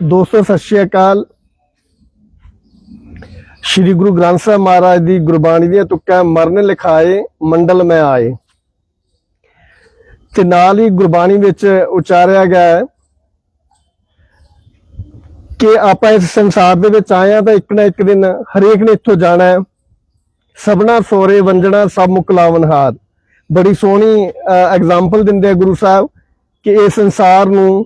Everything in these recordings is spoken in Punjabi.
ਦੋਸਤੋ, ਸਤਿ ਸ਼੍ਰੀ ਅਕਾਲ। ਸ੍ਰੀ ਗੁਰੂ ਗ੍ਰੰਥ ਸਾਹਿਬ ਮਹਾਰਾਜ ਦੀ ਗੁਰਬਾਣੀ ਦੀਆਂ ਤੁਕਾਂ ਮਰਨ ਲਿਖਾਏ, ਮੰਡਲ ਮੈਂ ਆਏ। ਤੇ ਨਾਲ ਹੀ ਗੁਰਬਾਣੀ ਵਿੱਚ ਉਚਾਰਿਆ ਗਿਆ ਹੈ ਕਿ ਆਪਾਂ ਇਸ ਸੰਸਾਰ ਦੇ ਵਿੱਚ ਆਏ ਆ ਤਾਂ ਇੱਕ ਨਾ ਇੱਕ ਦਿਨ ਹਰੇਕ ਨੇ ਇੱਥੋਂ ਜਾਣਾ ਹੈ। ਸਭਨਾ ਸੋਰੇ ਵੰਜਣਾ ਸਭ ਮੁਕਲਾਵਨ ਹਾਰ। ਬੜੀ ਸੋਹਣੀ ਐਗਜ਼ਾਮਪਲ ਦਿੰਦੇ ਆ ਗੁਰੂ ਸਾਹਿਬ ਕਿ ਇਹ ਸੰਸਾਰ ਨੂੰ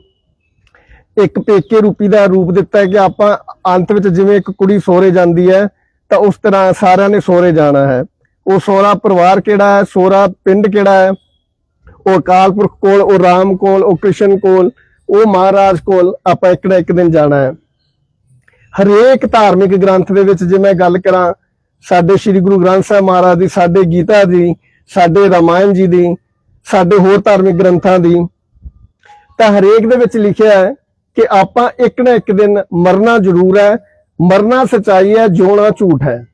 ਇੱਕ ਪੇਕੇ ਰੂਪੀ ਦਾ ਰੂਪ ਦਿੱਤਾ ਹੈ ਕਿ ਆਪਾਂ ਅੰਤ ਵਿੱਚ ਜਿਵੇਂ ਇੱਕ ਕੁੜੀ ਸੋਰੇ ਜਾਂਦੀ ਹੈ, ਤਾਂ ਉਸ ਤਰ੍ਹਾਂ ਸਾਰਿਆਂ ਨੇ ਸੋਰੇ ਜਾਣਾ ਹੈ। ਉਹ ਸੋਰਾ ਪਰਿਵਾਰ ਕਿਹੜਾ ਹੈ? ਸੋਰਾ ਪਿੰਡ ਕਿਹੜਾ ਹੈ? ਉਹ ਅਕਾਲ ਪੁਰਖ ਕੋਲ, ਉਹ ਰਾਮ ਕੋਲ, ਉਹ ਕ੍ਰਿਸ਼ਨ ਕੋਲ, ਉਹ ਮਹਾਰਾਜ ਕੋਲ ਆਪਾਂ ਇੱਕ ਨਾ ਇੱਕ ਦਿਨ ਜਾਣਾ ਹੈ। ਹਰੇਕ ਧਾਰਮਿਕ ਗ੍ਰੰਥ ਦੇ ਵਿੱਚ ਜੇ ਮੈਂ ਗੱਲ ਕਰਾਂ, ਸਾਡੇ ਸ੍ਰੀ ਗੁਰੂ ਗ੍ਰੰਥ ਸਾਹਿਬ ਮਹਾਰਾਜ ਦੀ, ਸਾਡੇ ਗੀਤਾ ਦੀ, ਸਾਡੇ ਰਾਮਾਇਣ ਜੀ ਦੀ, ਸਾਡੇ ਹੋਰ ਧਾਰਮਿਕ ਗ੍ਰੰਥਾਂ ਦੀ, ਤਾਂ ਹਰੇਕ ਦੇ ਵਿੱਚ ਲਿਖਿਆ ਹੈ ਕਿ ਆਪਾਂ ਇੱਕ ਨਾ ਇੱਕ ਦਿਨ ਮਰਨਾ ਜ਼ਰੂਰ ਹੈ, ਮਰਨਾ ਸਚਾਈ ਹੈ, ਜਿਉਣਾ ਝੂਠ ਹੈ।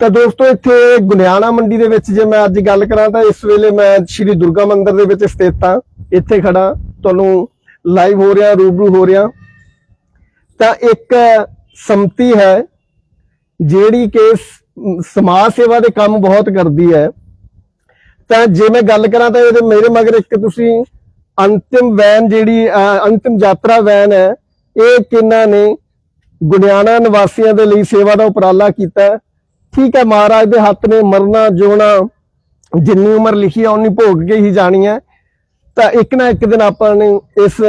ਤਾਂ ਦੋਸਤੋ, ਇੱਥੇ ਗੁਨਿਆਣਾ ਮੰਡੀ ਦੇ ਵਿੱਚ ਜੇ ਮੈਂ ਅੱਜ ਗੱਲ ਕਰਾਂ ਤਾਂ ਇਸ ਵੇਲੇ ਮੈਂ ਸ਼੍ਰੀ ਦੁਰਗਾ ਮੰਦਿਰ ਦੇ ਵਿੱਚ ਸਥਿਤ ਹਾਂ। ਇੱਥੇ ਖੜਾ ਤੁਹਾਨੂੰ ਲਾਈਵ ਹੋ ਰਿਹਾ, ਰੂਬਰੂ ਹੋ ਰਿਹਾ। ਤਾਂ ਇੱਕ ਸੰਮਤੀ ਹੈ, ਜਿਹੜੀ ਕਿ ਸਮਾਜ ਸੇਵਾ ਦੇ ਕੰਮ ਬਹੁਤ ਕਰਦੀ ਹੈ। ਤਾਂ ਜੇ ਮੈਂ ਗੱਲ ਕਰਾਂ ਤਾਂ ਇਹਦੇ ਮੇਰੇ ਮਗਰ ਇੱਕ ਤੁਸੀਂ ਅੰਤਿਮ ਵੈਨ ਜਿਹੜੀ ਅੰਤਿਮ ਯਾਤਰਾ ਵੈਨ ਹੈ, ਇਹ ਕਿੰਨਾ ਨੇ ਗੁਨਿਆਣਾ ਨਿਵਾਸੀਆਂ ਦੇ ਲਈ ਸੇਵਾ ਦਾ ਉਪਰਾਲਾ ਕੀਤਾ। ਠੀਕ ਹੈ ਮਹਾਰਾਜ ਦੇ ਹੱਥ ਨੇ ਮਰਨਾ, ਜਿਉਣਾ, ਜਿੰਨੀ ਉਮਰ ਲਿਖੀ ਹੈ ਉਨੀ ਭੋਗ ਕੇ ਹੀ ਜਾਣੀ ਹੈ। ਤਾਂ ਇੱਕ ਨਾ ਇੱਕ ਦਿਨ ਆਪਾਂ ਨੇ ਇਸ,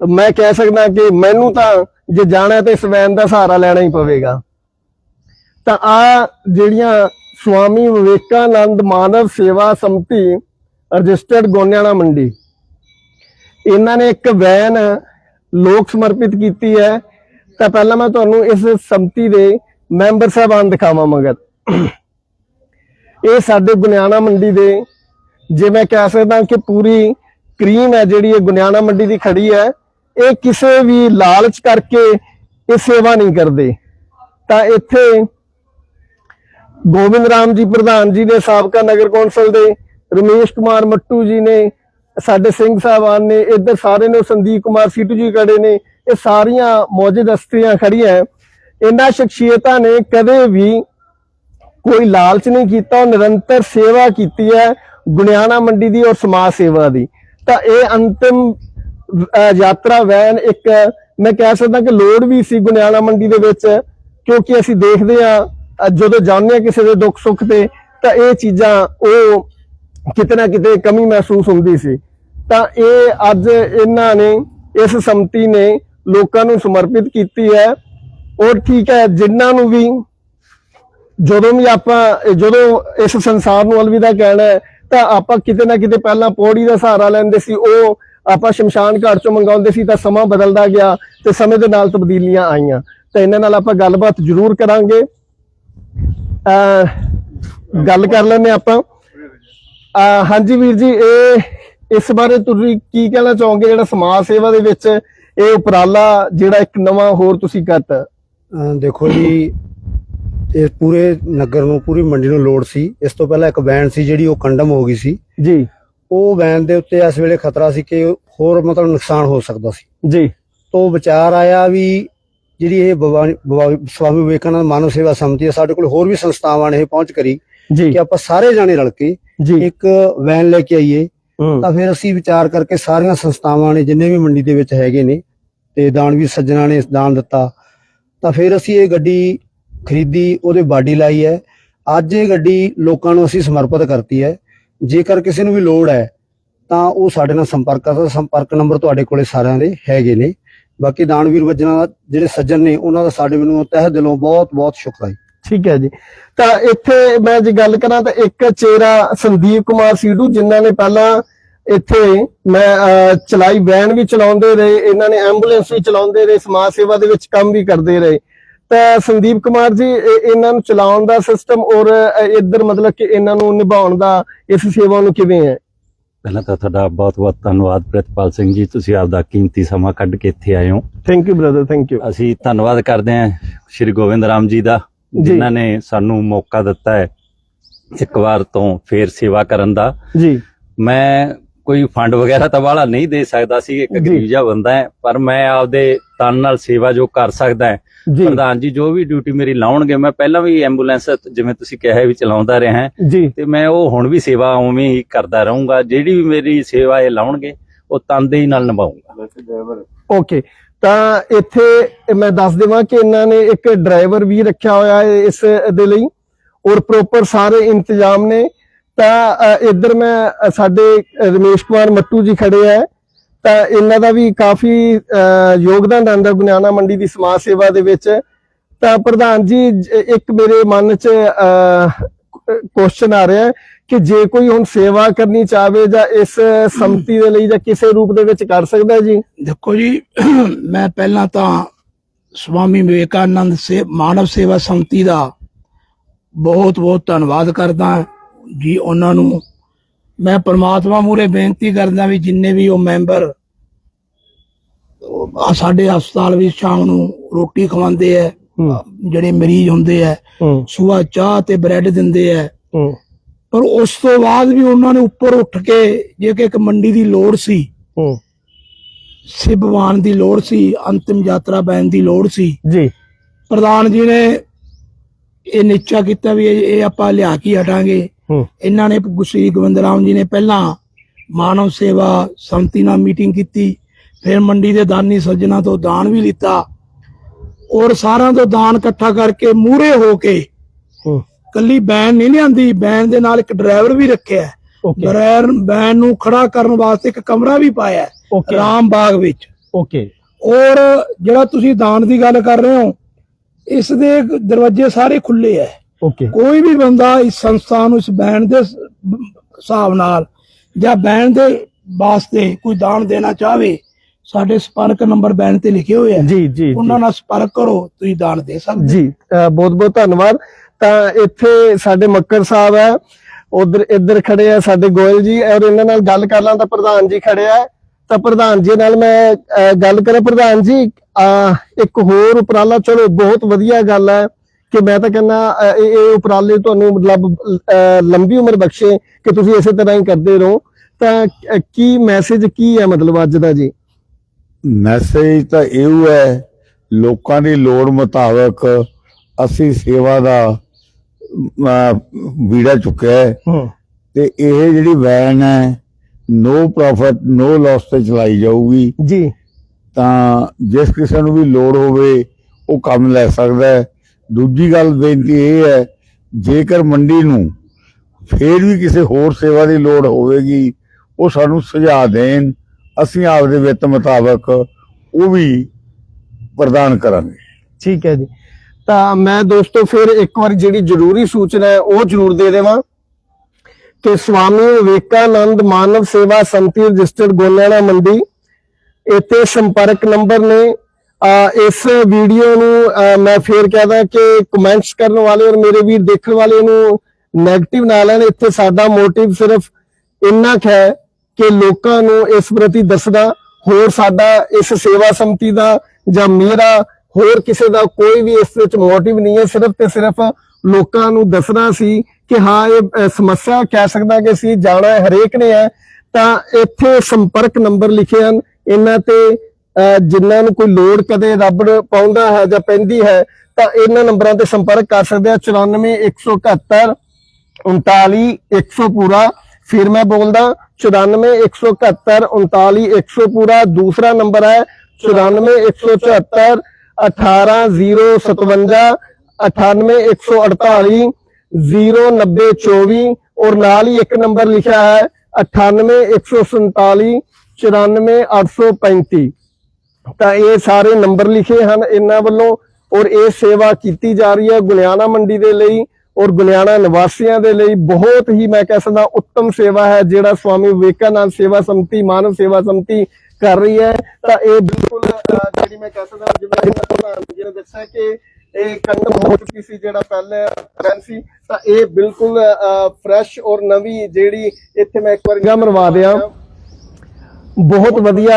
ਮੈਂ ਕਹਿ ਸਕਦਾ ਕਿ ਮੈਨੂੰ ਤਾਂ ਜੇ ਜਾਣਾ ਹੈ ਤਾਂ ਇਸ ਵੈਨ ਦਾ ਸਹਾਰਾ ਲੈਣਾ ਹੀ ਪਵੇਗਾ। ਤਾਂ ਆ ਜਿਹੜੀਆਂ ਸਵਾਮੀ ਵਿਵੇਕਾਨੰਦ ਮਾਨਵ ਸੇਵਾ ਸੰਮਤੀ ਰਜਿਸਟਰਡ ਗੋਨਿਆਣਾ ਮੰਡੀ ਇਹਨਾਂ ਨੇ ਇੱਕ ਵੈਨ ਲੋਕ ਸਮਰਪਿਤ ਕੀਤੀ ਹੈ। ਤਾਂ ਪਹਿਲਾਂ ਮੈਂ ਤੁਹਾਨੂੰ ਇਸ ਸੰਮਤੀ ਦੇ ਮੈਂਬਰ ਸਾਹਿਬਾਨ ਦਿਖਾਵਾਂ ਮਗਰ। ਇਹ ਸਾਡੇ ਗੁਨਿਆਣਾ ਮੰਡੀ ਦੇ, ਜੇ ਮੈਂ ਕਹਿ ਸਕਦਾ ਕਿ ਪੂਰੀ ਕਰੀਮ ਹੈ ਜਿਹੜੀ ਇਹ ਗੁਨਿਆਣਾ ਮੰਡੀ ਦੀ ਖੜੀ ਹੈ, ਇਹ ਕਿਸੇ ਵੀ ਲਾਲਚ ਕਰਕੇ ਇਹ ਸੇਵਾ ਨਹੀਂ ਕਰਦੇ। ਤਾਂ ਇੱਥੇ ਗੋਬਿੰਦ ਰਾਮ ਜੀ ਪ੍ਰਧਾਨ ਜੀ ਨੇ ਸਾਬਕਾ ਨਗਰ ਕੌਂਸਲ ਦੇ ਰਮੇਸ਼ ਕੁਮਾਰ ਮੱਟੂ ਜੀ ਨੇ ਸਾਡੇ ਸਿੰਘ ਸਾਹਿਬਾਨ ਨੇ, ਇੱਧਰ ਸਾਰੇ ਨੇ ਸੰਦੀਪ ਕੁਮਾਰ, ਸੀਟੂ ਜੀ ਖੜੇ ਨੇ, ਇਹ ਸਾਰੀਆਂ ਮੌਜੂਦ ਹਸਤੀਆਂ ਖੜੀਆਂ ਇਹਨਾਂ ਸ਼ਖਸੀਅਤਾਂ ਨੇ ਕਦੇ ਵੀ ਕੋਈ ਲਾਲਚ ਨਹੀਂ ਕੀਤਾ, ਉਹ ਨਿਰੰਤਰ ਸੇਵਾ ਕੀਤੀ ਹੈ ਗੁਣਿਆਣਾ ਮੰਡੀ ਦੀ ਔਰ ਸਮਾਜ ਸੇਵਾ ਦੀ। ਤਾਂ ਇਹ ਅੰਤਿਮ ਯਾਤਰਾ ਵੈਨ ਇੱਕ, ਮੈਂ ਕਹਿ ਸਕਦਾ ਕਿ ਲੋੜ ਵੀ ਸੀ ਗੁਣਿਆਣਾ ਮੰਡੀ ਦੇ ਵਿੱਚ, ਕਿਉਂਕਿ ਅਸੀਂ ਦੇਖਦੇ ਆ ਜਦੋਂ ਜਾਂਦੇ ਆ ਕਿਸੇ ਦੇ ਦੁੱਖ ਸੁੱਖ ਤੇ, ਤਾਂ ਇਹ ਚੀਜ਼ਾਂ ਉਹ ਕਿਤੇ ਨਾ ਕਿਤੇ ਕਮੀ ਮਹਿਸੂਸ ਹੁੰਦੀ ਸੀ। ਤਾਂ ਇਹ ਅੱਜ ਇਹਨਾਂ ਨੇ ਇਸ ਸੰਮਤੀ ਨੇ ਲੋਕਾਂ ਨੂੰ ਸਮਰਪਿਤ ਕੀਤੀ ਹੈ। ਔਰ ਠੀਕ ਹੈ, ਜਿਨ੍ਹਾਂ ਨੂੰ ਵੀ ਜਦੋਂ ਵੀ ਆਪਾਂ, ਜਦੋਂ ਇਸ ਸੰਸਾਰ ਨੂੰ ਅਲਵਿਦਾ ਕਹਿਣਾ ਹੈ, ਤਾਂ ਆਪਾਂ ਕਿਤੇ ਨਾ ਕਿਤੇ ਪਹਿਲਾਂ ਪੌੜੀ ਦਾ ਸਹਾਰਾ ਲੈਂਦੇ ਸੀ, ਉਹ ਆਪਾਂ ਸ਼ਮਸ਼ਾਨ ਘਾਟ ਚੋਂ ਮੰਗਾਉਂਦੇ ਸੀ, ਤਾਂ ਸਮਾਂ ਬਦਲਦਾ ਗਿਆ ਤੇ ਸਮੇਂ ਦੇ ਨਾਲ ਤਬਦੀਲੀਆਂ ਆਈਆਂ। ਤਾਂ ਇਹਨਾਂ ਨਾਲ ਆਪਾਂ ਗੱਲਬਾਤ ਜ਼ਰੂਰ ਕਰਾਂਗੇ। ਅਹ, ਗੱਲ ਕਰ ਲੈਂਦੇ ਆਪਾਂ। ਹਾਂਜੀ ਵੀਰ ਜੀ ਇਹ ਇਸ ਬਾਰੇ ਤੁਸੀਂ ਕੀ ਕਹਿਣਾ ਚਾਹੋਗੇ? ਜਿਹੜਾ ਸਮਾਜ ਸੇਵਾ ਦੇ ਵਿੱਚ ਇਹ ਉਪਰਾਲਾ ਜਿਹੜਾ ਇੱਕ ਨਵਾਂ ਹੋਰ ਤੁਸੀਂ ਕਰਤਾ। ਦੇਖੋ ਜੀ ਇਹ ਪੂਰੇ ਨਗਰ ਨੂੰ ਪੂਰੀ ਮੰਡੀ ਨੂੰ ਲੋੜ ਸੀ। ਇਸ ਤੋਂ ਪਹਿਲਾਂ ਇੱਕ ਵੈਨ ਸੀ ਜਿਹੜੀ ਉਹ ਕੰਡਮ ਹੋ ਗਈ ਸੀ। ਜੀ। ਉਹ ਵੈਨ ਦੇ ਉੱਤੇ ਇਸ ਵੇਲੇ ਖਤਰਾ ਸੀ ਕਿ ਹੋਰ ਮਤਲਬ ਨੁਕਸਾਨ ਹੋ ਸਕਦਾ ਸੀ। ਜੀ। ਤੋਂ ਵਿਚਾਰ ਆਇਆ ਵੀ ਜਿਹੜੀ ਇਹ ਸਵਾਮੀ ਵਿਵੇਕਾਨੰਦ ਮਾਨਵ ਸੇਵਾ ਸਮਿਤੀ ਸਾਡੇ ਕੋਲ ਹੋਰ ਵੀ ਸੰਸਥਾਵਾਂ ਨੇ ਇਹ ਪਹੁੰਚ ਕਰੀ ਜੀ। ਕਿ ਆਪਾਂ ਸਾਰੇ ਜਾਣੇ ਰਲ ਕੇ ਇੱਕ ਵੈਨ ਲੈ ਕੇ ਆਈਏ ਤਾਂ ਫਿਰ ਅਸੀਂ ਵਿਚਾਰ ਕਰਕੇ ਸਾਰੀਆਂ ਸੰਸਥਾਵਾਂ ਨੇ ਜਿੰਨੇ ਵੀ ਮੰਡੀ ਦੇ ਵਿੱਚ ਹੈਗੇ ਨੇ ਤੇ ਦਾਨਵੀਰ ਸੱਜਣਾ ਨੇ ਦਾਨ ਦਿੱਤਾ ਤਾਂ ਫਿਰ ਅਸੀਂ ਇਹ ਗੱਡੀ ਖਰੀਦੀ ਉਹਦੇ ਬਾਡੀ ਲਾਈ ਹੈ। ਅੱਜ ਇਹ ਗੱਡੀ ਲੋਕਾਂ ਨੂੰ ਅਸੀਂ ਸਮਰਪਿਤ ਕਰਤੀ ਹੈ। ਜੇਕਰ ਕਿਸੇ ਨੂੰ ਵੀ ਲੋੜ ਹੈ ਤਾਂ ਉਹ ਸਾਡੇ ਨਾਲ ਸੰਪਰਕ ਕਰ ਸਕਦਾ ਸੰਪਰਕ ਨੰਬਰ ਤੁਹਾਡੇ ਕੋਲੇ ਸਾਰਿਆਂ ਦੇ ਹੈਗੇ ਨੇ। ਬਾਕੀ ਦਾਨਵੀਰ ਵੱਜਣਾ ਜਿਹੜੇ ਸੱਜਣ ਨੇ ਉਹਨਾਂ ਦਾ ਸਾਡੇ ਵੱਲੋਂ ਤਹਿ ਦਿਲੋਂ ਬਹੁਤ ਬਹੁਤ ਸ਼ੁਕਰ ਹੈ ਠੀਕ ਹੈ ਜੀ। ਤਾਂ ਇੱਥੇ ਮੈਂ ਜੇ ਗੱਲ ਕਰਾਂ ਤਾਂ ਇੱਕ ਚਿਹਰਾ ਸੰਦੀਪ ਕੁਮਾਰ ਸੀਡੂ ਜਿਨ੍ਹਾਂ ਨੇ ਪਹਿਲਾਂ ਇੱਥੇ ਮੈਂ ਚਲਾਈ ਵੈਨ ਵੀ ਚਲਾਉਂਦੇ ਰਹੇ ਇਹਨਾਂ ਨੇ ਐਂਬੂਲੈਂਸ ਵੀ ਚਲਾਉਂਦੇ ਰਹੇ ਸਮਾਜ ਸੇਵਾ ਦੇ ਵਿੱਚ ਕੰਮ ਵੀ ਕਰਦੇ ਰਹੇ। ਤਾਂ ਸੰਦੀਪ ਕੁਮਾਰ ਜੀ ਇਹ- ਇਹਨਾਂ ਨੂੰ ਚਲਾਉਣ ਦਾ ਸਿਸਟਮ ਔਰ ਇੱਧਰ ਮਤਲਬ ਕਿ ਇਹਨਾਂ ਨੂੰ ਨਿਭਾਉਣ ਦਾ ਇਸ ਸੇਵਾ ਨੂੰ ਕਿਵੇਂ ਹੈ? ਪਹਿਲਾਂ ਤਾਂ ਤੁਹਾਡਾ ਬਹੁਤ-ਬਹੁਤ ਧੰਨਵਾਦ ਪ੍ਰਿਤਪਾਲ ਸਿੰਘ ਜੀ ਤੁਸੀਂ ਆਪਦਾ ਕੀਮਤੀ ਸਮਾਂ ਕੱਢ ਕੇ ਇੱਥੇ ਆਏ ਹੋ। Thank you brother thank you ਅਸੀਂ ਧੰਨਵਾਦ ਕਰਦੇ ਹਾਂ ਸ਼੍ਰੀ ਗੋਬਿੰਦ ਰਾਮ ਜੀ ਦਾ। ਜਿਨ੍ਹਾਂ ਨੇ ਸਾਨੂੰ ਮੌਕਾ ਦਿੱਤਾ ਹੈ ਇੱਕ ਵਾਰ ਤੋਂ ਫੇਰ ਸੇਵਾ ਕਰਨ ਦਾ। ਜੀ। ਮੈਂ ਕੋਈ ਫੰਡ ਵਗੈਰਾ ਤਾਂ ਵਾਲਾ ਨਹੀਂ ਦੇ ਸਕਦਾ ਸੀ ਇੱਕ। ਗਰੀਬ ਜਿਹਾ ਬੰਦਾ ਹੈ ਪਰ ਮੈਂ ਆਪਦੇ ਤਨ ਨਾਲ ਸੇਵਾ ਜੋ ਕਰ ਸਕਦਾ ਹੈ ਪ੍ਰਧਾਨ ਜੀ ਜੋ ਵੀ ਡਿਊਟੀ ਮੇਰੀ ਲਾਉਣਗੇ ਮੈਂ ਪਹਿਲਾਂ ਵੀ ਐਂਬੂਲੈਂਸ ਜਿਵੇਂ ਤੁਸੀਂ ਕਿਹਾ ਵੀ ਚਲਾਉਂਦਾ ਰਿਹਾ ਤੇ ਮੈਂ ਉਹ ਹੁਣ ਵੀ ਸੇਵਾ ਉਵੇਂ ਹੀ ਕਰਦਾ ਰਹੂੰਗਾ ਜਿਹੜੀ ਵੀ ਮੇਰੀ ਸੇਵਾ ਇਹ ਲਾਉਣਗੇ ਉਹ ਤਨਦੇਹੀ ਨਾਲ ਨਿਭਾਉਂਗਾ। ਓਕੇ। ਤਾਂ ਇੱਥੇ ਮੈਂ ਦੱਸ ਦੇਵਾਂ ਕਿ ਇਹਨਾਂ ਨੇ ਇੱਕ ਡਰਾਈਵਰ ਵੀ ਰੱਖਿਆ ਹੋਇਆ ਹੈ ਇਸ ਦੇ ਲਈ ਔਰ ਪ੍ਰੋਪਰ ਸਾਰੇ ਇੰਤਜ਼ਾਮ ਨੇ। ਤਾਂ ਅ, ਇੱਧਰ ਮੈਂ ਸਾਡੇ ਰਮੇਸ਼ ਕੁਮਾਰ ਮੱਟੂ ਜੀ ਖੜੇ ਹੈ। ਤਾਂ ਇਹਨਾਂ ਦਾ ਵੀ ਕਾਫੀ ਅ, ਯੋਗਦਾਨ ਰਹਿੰਦਾ ਗੁਨਿਆਣਾ ਮੰਡੀ ਦੀ ਸਮਾਜ ਸੇਵਾ ਦੇ ਵਿੱਚ। ਤਾਂ ਪ੍ਰਧਾਨ ਜੀ ਇੱਕ ਮੇਰੇ ਮਨ 'ਚ ਕੁਐਸਚਨ ਆ ਰਿਹਾ ਹੈ ਕਿ ਜੇ ਕੋਈ ਹੁਣ ਸੇਵਾ ਕਰਨੀ ਚਾਹਵੇ ਜਾਂ ਇਸ ਸੰਮਤੀ ਦੇ ਲਈ ਜਾਂ ਕਿਸੇ ਰੂਪ ਦੇ ਵਿੱਚ ਕਰ ਸਕਦਾ ਜੀ? ਦੇਖੋ ਜੀ, ਮੈਂ ਪਹਿਲਾਂ ਤਾਂ ਸਵਾਮੀ ਵਿਵੇਕਾਨੰਦ ਸੇ, ਮਾਨਵ ਸੇਵਾ ਸੰਮਤੀ ਦਾ ਬਹੁਤ ਬਹੁਤ ਧੰਨਵਾਦ ਕਰਦਾ ਜੀ ਉਹਨਾਂ ਨੂੰ। ਮੈਂ ਪ੍ਰਮਾਤਮਾ ਮੂਰੇ ਬੇਨਤੀ ਕਰਦਾ ਵੀ ਜਿੰਨੇ ਵੀ ਉਹ ਮੈਂਬਰ ਸਾਡੇ ਹਸਪਤਾਲ ਵਿੱਚ ਸ਼ਾਮ ਨੂੰ ਰੋਟੀ ਖਵਾਉਂਦੇ ਐ ਜਿਹੜੇ ਮਰੀਜ਼ ਹੁੰਦੇ ਐ ਸਵੇਰ ਚਾਹ ਤੇ ਬ੍ਰੈਡ ਦਿੰਦੇ ਐ ਪਰ ਉਸ ਤੋਂ ਬਾਅਦ ਵੀ ਉਹਨਾਂ ਨੇ ਉੱਪਰ ਉੱਠ ਕੇ ਜੇ ਕਿ ਇੱਕ ਮੰਡੀ ਦੀ ਲੋੜ ਸੀ ਸਿਬਵਾਨ ਦੀ ਲੋੜ ਸੀ ਅੰਤਿਮ ਯਾਤਰਾ ਬੈਨ ਦੀ ਲੋੜ ਸੀ। ਜੀ। ਪ੍ਰਧਾਨ ਜੀ ਨੇ ਇਹ ਨਿਸ਼ਚਾ ਕੀਤਾ ਵੀ ਇਹ ਆਪਾਂ ਲਿਆ ਕੇ ਹਟਾਂਗੇ। ਇਹਨਾਂ ਨੇ ਗੁਸ਼ਰੀ ਗੋਬਿੰਦ ਰਾਮ ਜੀ ਨੇ ਪਹਿਲਾਂ ਮਾਨਵ ਸੇਵਾ ਸੰਮਤੀ ਨਾਲ ਮੀਟਿੰਗ ਕੀਤੀ। ਫਿਰ ਮੰਡੀ ਦੇ ਦਾਨੀ ਸੱਜਣਾ ਤੋਂ ਦਾਨ ਵੀ ਲਿੱਤਾ। ਔਰ ਸਾਰਿਆਂ ਤੋਂ ਦਾਨ ਇਕੱਠਾ ਕਰਕੇ ਮੂਰੇ ਹੋ ਕੇ ਕੱਲੀ ਬੈਨ ਨਹੀਂ ਲਿਆਂਦੀ ਬੈਨ ਦੇ ਨਾਲ ਇੱਕ ਡਰਾਈਵਰ ਵੀ ਰੱਖਿਆ ਡਰਾਈਵਰ ਬੈਨ ਨੂੰ ਖੜਾ ਕਰਨ ਵਾਸਤੇ ਇੱਕ ਕਮਰਾ ਵੀ ਪਾਇਆ ਰਾਮ ਬਾਗ ਵਿੱਚ। ਓਕੇ। ਔਰ ਜਿਹੜਾ ਤੁਸੀਂ ਦਾਨ ਦੀ ਗੱਲ ਕਰ ਰਹੇ ਹੋ ਇਸ ਦੇ ਦਰਵਾਜ਼ੇ ਸਾਰੇ ਖੁੱਲੇ ਐ ਓਕੇ। ਕੋਈ ਵੀ ਬੰਦਾ ਇਸ ਸੰਸਥਾ ਨੂੰ ਇਸ ਬੈਂਡ ਦੇ ਹਿਸਾਬ ਨਾਲ ਜਾਂ ਬੈਂਡ ਦੇ ਵਾਸਤੇ ਕੋਈ ਦਾਨ ਦੇਣਾ ਚਾਹਵੇ ਸਾਡੇ ਸੰਪਰਕ ਨੰਬਰ ਬੈਂਡ ਤੇ ਲਿਖੇ ਹੋਏ ਆ। ਜੀ ਜੀ ਉਹਨਾਂ ਨਾਲ ਸੰਪਰਕ ਕਰੋ ਤੁਸੀਂ ਦਾਨ ਦੇ ਸਕਦੇ ਜੀ ਬਹੁਤ ਬਹੁਤ ਧੰਨਵਾਦ। ਤਾਂ ਇੱਥੇ ਸਾਡੇ ਮੱਕਰ ਸਾਹਿਬ ਹੈ ਉਧਰ ਇੱਧਰ ਖੜੇ ਆ ਸਾਡੇ ਗੋਇਲ ਜੀ ਔਰ ਇਹਨਾਂ ਨਾਲ ਗੱਲ ਕਰ ਲਾਂ ਤਾਂ ਪ੍ਰਧਾਨ ਜੀ ਖੜੇ ਆ। ਤਾਂ ਪ੍ਰਧਾਨ ਜੀ ਨਾਲ ਮੈਂ ਗੱਲ ਕਰਾਂ। ਪ੍ਰਧਾਨ ਜੀ ਇੱਕ ਹੋਰ ਉਪਰਾਲਾ ਚਲੋ ਬਹੁਤ ਵਧੀਆ ਗੱਲ ਹੈ ਕਿ ਮੈਂ ਤਾਂ ਕਹਿੰਦਾ ਇਹ ਉਪਰਾਲੇ ਤੁਹਾਨੂੰ ਮਤਲਬ ਲੰਬੀ ਉਮਰ ਬਖਸ਼ੇ ਕਿ ਤੁਸੀਂ ਇਸੇ ਤਰ੍ਹਾਂ ਹੀ ਕਰਦੇ ਰਹੋ। ਤਾਂ ਕੀ ਮੈਸੇਜ ਕੀ ਹੈ ਮਤਲਬ ਅੱਜ ਦਾ ਜੀ? ਮੈਸੇਜ ਤਾਂ ਇਹੋ ਹੈ ਲੋਕਾਂ ਦੀ ਲੋੜ ਮੁਤਾਬਕ ਅਸੀਂ ਸੇਵਾ ਦਾ ਬੀੜਾ ਚੁੱਕਿਆ ਹੈ। ਤੇ ਇਹ ਜਿਹੜੀ ਵੈਨ ਹੈ ਨੋ ਪ੍ਰੋਫਿਟ ਨੋ ਲਾਸ ਤੇ ਚਲਾਈ ਜਾਊਗੀ। ਜੀ। ਤਾਂ ਜਿਸ ਕਿਸੇ ਨੂੰ ਵੀ ਲੋੜ ਹੋਵੇ ਉਹ ਕੰਮ ਲੈ ਸਕਦਾ ਹੈ। ਦੂਜੀ ਗੱਲ ਬੇਨਤੀ ਇਹ ਹੈ ਜੇਕਰ ਮੰਡੀ ਨੂੰ ਫੇਰ ਵੀ ਕਿਸੇ ਹੋਰ ਸੇਵਾ ਦੀ ਲੋੜ ਹੋਵੇਗੀ ਉਹ ਸਾਨੂੰ ਸੁਝਾਅ ਦੇਣ। ਅਸੀਂ ਆਪਦੇ ਵਿੱਤ ਮੁਤਾਬਕ ਉਹ ਵੀ ਪ੍ਰਦਾਨ ਕਰਾਂਗੇ। ਠੀਕ ਹੈ ਜੀ। ਤਾਂ ਮੈਂ ਦੋਸਤੋ ਫਿਰ ਇੱਕ ਵਾਰ ਜਿਹੜੀ ਜ਼ਰੂਰੀ ਸੂਚਨਾ ਹੈ ਉਹ ਜ਼ਰੂਰ ਦੇ ਦੇਵਾਂ ਕਿ ਸਵਾਮੀ ਵਿਵੇਕਾਨੰਦ ਮਾਨਵ ਸੇਵਾ ਸੰਤੀ ਰਜਿਸਟਰਡ ਗੋਨਿਆਣਾ ਮੰਡੀ ਇੱਥੇ ਸੰਪਰਕ ਨੰਬਰ ਨੇ। ਇਸ ਵੀਡੀਓ ਨੂੰ ਆ, ਮੈਂ ਫੇਰ ਕਹਦਾ ਕਿ ਕਮੈਂਟਸ ਕਰਨ ਵਾਲੇ ਔਰ ਮੇਰੇ ਵੀਰ ਦੇਖਣ ਵਾਲੇ ਨੂੰ 네ਗੇਟਿਵ ਨਾ ਲੈਣ। ਇੱਥੇ ਸਾਡਾ ਮੋਟਿਵ ਸਿਰਫ ਇੰਨਾ ਕੁ ਹੈ ਕਿ ਲੋਕਾਂ ਨੂੰ ਇਸ ਪ੍ਰਤੀ ਦੱਸਣਾ ਹੋਰ ਸਾਡਾ ਇਸ ਸੇਵਾ ਸੰਮਤੀ ਦਾ ਜਾਂ ਮੇਰਾ ਹੋਰ ਕਿਸੇ ਦਾ ਕੋਈ ਵੀ ਇਸ ਵਿੱਚ ਮੋਟਿਵ ਨਹੀਂ ਹੈ ਸਿਰਫ ਤੇ ਸਿਰਫ ਲੋਕਾਂ ਨੂੰ ਦੱਸਣਾ ਸੀ ਕਿ ਹਾਂ ਇਹ ਸਮੱਸਿਆ ਕਹਿ ਸਕਦਾ ਕਿ ਅਸੀਂ ਜਾਣਾ ਹਰੇਕ ਨੇ ਹੈ ਤਾਂ ਇੱਥੇ ਸੰਪਰਕ ਨੰਬਰ ਲਿਖੇ ਹਨ। ਇਹਨਾਂ ਤੇ ਅ, ਜਿਨ੍ਹਾਂ ਨੂੰ ਕੋਈ ਲੋੜ ਕਦੇ ਰੱਬ ਪਾਉਂਦਾ ਹੈ ਜਾਂ ਪੈਂਦੀ ਹੈ ਤਾਂ ਇਹਨਾਂ ਨੰਬਰਾਂ ਤੇ ਸੰਪਰਕ ਕਰ ਸਕਦੇ ਆ। 94171 39 100 ਪੂਰਾ। ਫਿਰ ਮੈਂ ਬੋਲਦਾ 94 171 39 100 ਪੂਰਾ ਦੂਸਰਾ ਨੰਬਰ ਹੈ 94 174 18057 98 148 09024 ਔਰ ਨਾਲ ਹੀ ਇੱਕ ਨੰਬਰ ਲਿਖਿਆ ਹੈ 98 147 94 835 ਤਾਂ ਇਹ ਸਾਰੇ ਨੰਬਰ ਲਿਖੇ ਹਨ ਇਹਨਾਂ ਵੱਲੋਂ ਔਰ ਇਹ ਸੇਵਾ ਕੀਤੀ ਜਾ ਰਹੀ ਹੈ ਗੁਲਿਆਣਾ ਮੰਡੀ ਦੇ ਲਈ ਔਰ ਗੁਲਿਆਣਾ ਨਿਵਾਸੀਆਂ ਦੇ ਲਈ ਬਹੁਤ ਹੀ ਮੈਂ ਕਹਿ ਸਕਦਾ ਉੱਤਮ ਸੇਵਾ ਹੈ ਜਿਹੜਾ ਸਵਾਮੀ ਵਿਵੇਕਾਨੰਦ ਸੇਵਾ ਸੰਮਤੀ ਮਾਨਵ ਸੇਵਾ ਸੰਮਤੀ ਕਰ ਰਹੀ ਹੈ। ਤਾਂ ਇਹ ਬਿਲਕੁਲ ਜਿਹੜੀ ਮੈਂ ਕਹਿ ਸਕਦਾ ਜਿਵੇਂ ਪ੍ਰਧਾਨ ਜੀ ਨੇ ਦੱਸਿਆ ਕਿ ਇਹ ਕੰਡਮ ਹੋ ਚੁੱਕੀ ਸੀ ਜਿਹੜਾ ਪਹਿਲੇ ਰਨ ਸੀ ਤਾਂ ਇਹ ਬਿਲਕੁਲ ਫਰੈਸ਼ ਔਰ ਨਵੀਂ ਜਿਹੜੀ ਇੱਥੇ ਮੈਂ ਇੱਕ ਵਾਰ ਗਾ ਮਰਵਾ ਦਿਆਂ। ਬਹੁਤ ਵਧੀਆ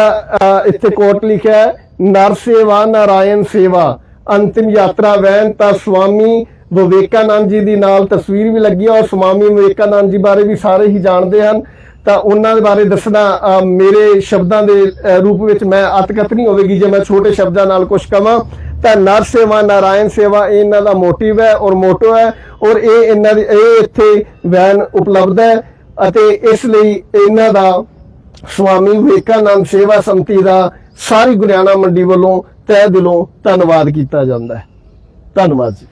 ਇੱਥੇ ਕੋਟ ਲਿਖਿਆ ਨਰ ਸੇਵਾ ਨਾਰਾਇਣ ਸੇਵਾ ਅੰਤਿਮ ਯਾਤਰਾ ਵੈਨ ਤਾਂ ਸਵਾਮੀ ਵਿਵੇਕਾਨੰਦ ਜੀ ਦੀ ਨਾਲ ਤਸਵੀਰ ਵੀ ਲੱਗੀ ਔਰ ਸਵਾਮੀ ਵਿਵੇਕਾਨੰਦ ਜੀ ਬਾਰੇ ਵੀ ਸਾਰੇ ਹੀ ਜਾਣਦੇ ਹਨ। ਤਾਂ ਉਹਨਾਂ ਦੇ ਬਾਰੇ ਦੱਸਣਾ ਮੇਰੇ ਸ਼ਬਦਾਂ ਦੇ ਰੂਪ ਵਿੱਚ ਮੈਂ ਅਤਕਥ ਨਹੀਂ ਹੋਵੇਗੀ ਜੇ ਮੈਂ ਛੋਟੇ ਸ਼ਬਦਾਂ ਨਾਲ ਕੁਝ ਕਵਾਂ। ਤਾਂ ਨਰ ਸੇਵਾ, ਨਾਰਾਇਣ ਸੇਵਾ, ਇਹ ਇਹਨਾਂ ਦਾ ਮੋਟਿਵ ਹੈ ਔਰ ਮੋਟੋ ਹੈ ਔਰ ਇਹ ਇਹਨਾਂ ਦੀ, ਇਹ ਇੱਥੇ ਵੈਨ ਉਪਲਬਧ ਹੈ ਅਤੇ ਇਸ ਲਈ ਇਹਨਾਂ ਦਾ ਸਵਾਮੀ ਵਿਵੇਕਾਨੰਦ ਸੇਵਾ ਸੰਤੀ ਦਾ ਸਾਰੀ ਗੁਰਿਆਣਾ ਮੰਡੀ ਵੱਲੋਂ ਤਹਿ ਦਿਲੋਂ ਧੰਨਵਾਦ ਕੀਤਾ ਜਾਂਦਾ ਹੈ। ਧੰਨਵਾਦ ਜੀ।